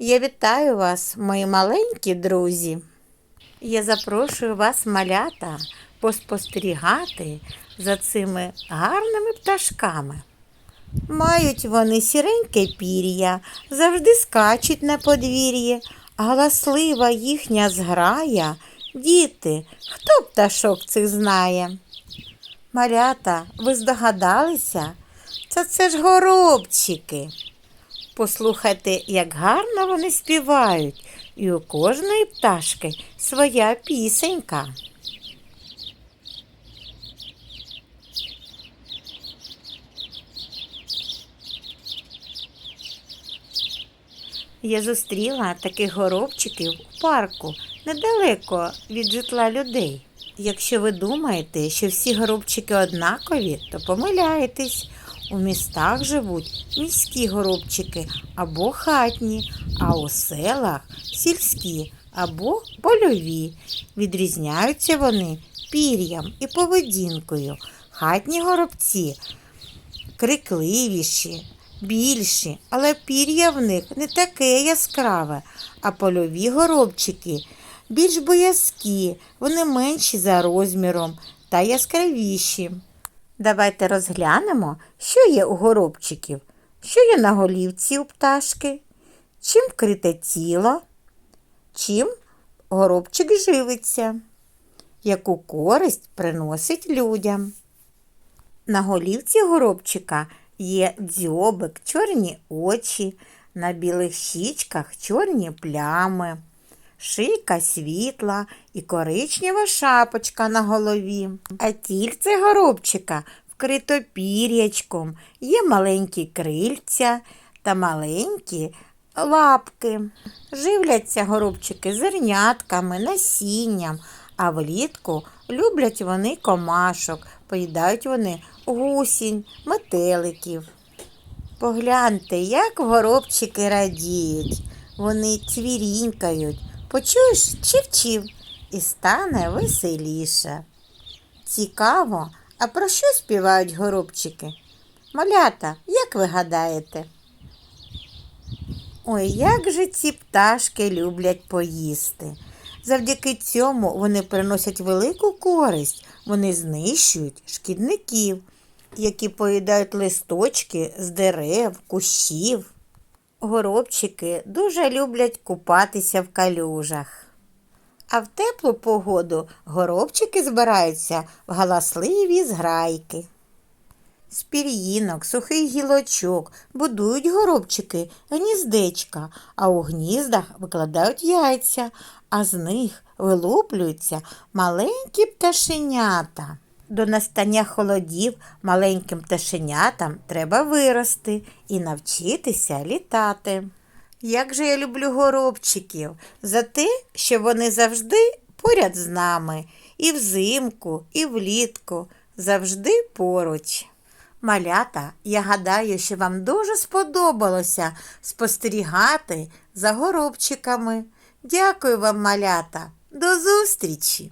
Я вітаю вас, мої маленькі друзі. Я запрошую вас, малята, поспостерігати за цими гарними пташками. Мають вони сіреньке пір'я, завжди скачуть на подвір'ї, галаслива їхня зграя. Діти, хто пташок цих знає? Малята, ви здогадалися? Це це ж горобчики. Послухайте, як гарно вони співають, і у кожної пташки своя пісенька. Я зустріла таких горобчиків у парку недалеко від житла людей. Якщо ви думаєте, що всі горобчики однакові, то помиляєтесь. У містах живуть міські горобчики або хатні, а у селах сільські або польові. Відрізняються вони пір'ям і поведінкою. Хатні горобці крикливіші, більші, але пір'я в них не таке яскраве, а польові горобчики більш боязкі, вони менші за розміром та яскравіші. Давайте розглянемо, що є у горобчиків, що є на голівці у пташки, чим вкрите тіло, чим горобчик живиться, яку користь приносить людям. На голівці горобчика є дзьобик, чорні очі, на білих щічках чорні плями, шийка світла і коричнева шапочка на голові. А тільце горобчика вкрито пір'ячком, є маленькі крильця та маленькі лапки. Живляться горобчики зернятками, насінням, а влітку люблять вони комашок, поїдають вони гусінь, метеликів. Погляньте, як горобчики радіють. Вони цвірінькають. Почуєш чів-чів і стане веселіше. Цікаво, а про що співають горобчики? Малята, як ви гадаєте? Ой, як же ці пташки люблять поїсти. Завдяки цьому вони приносять велику користь, вони знищують шкідників, які поїдають листочки з дерев, кущів. Горобчики дуже люблять купатися в калюжах. А в теплу погоду горобчики збираються в галасливі зграйки. З пір'їнок, сухих гілочок будують горобчики гніздечка, а у гніздах викладають яйця, а з них вилуплюються маленькі пташенята. До настання холодів маленьким пташенятам треба вирости і навчитися літати. Як же я люблю горобчиків за те, що вони завжди поряд з нами, і взимку, і влітку, завжди поруч. Малята, я гадаю, що вам дуже сподобалося спостерігати за горобчиками. Дякую вам, малята. До зустрічі!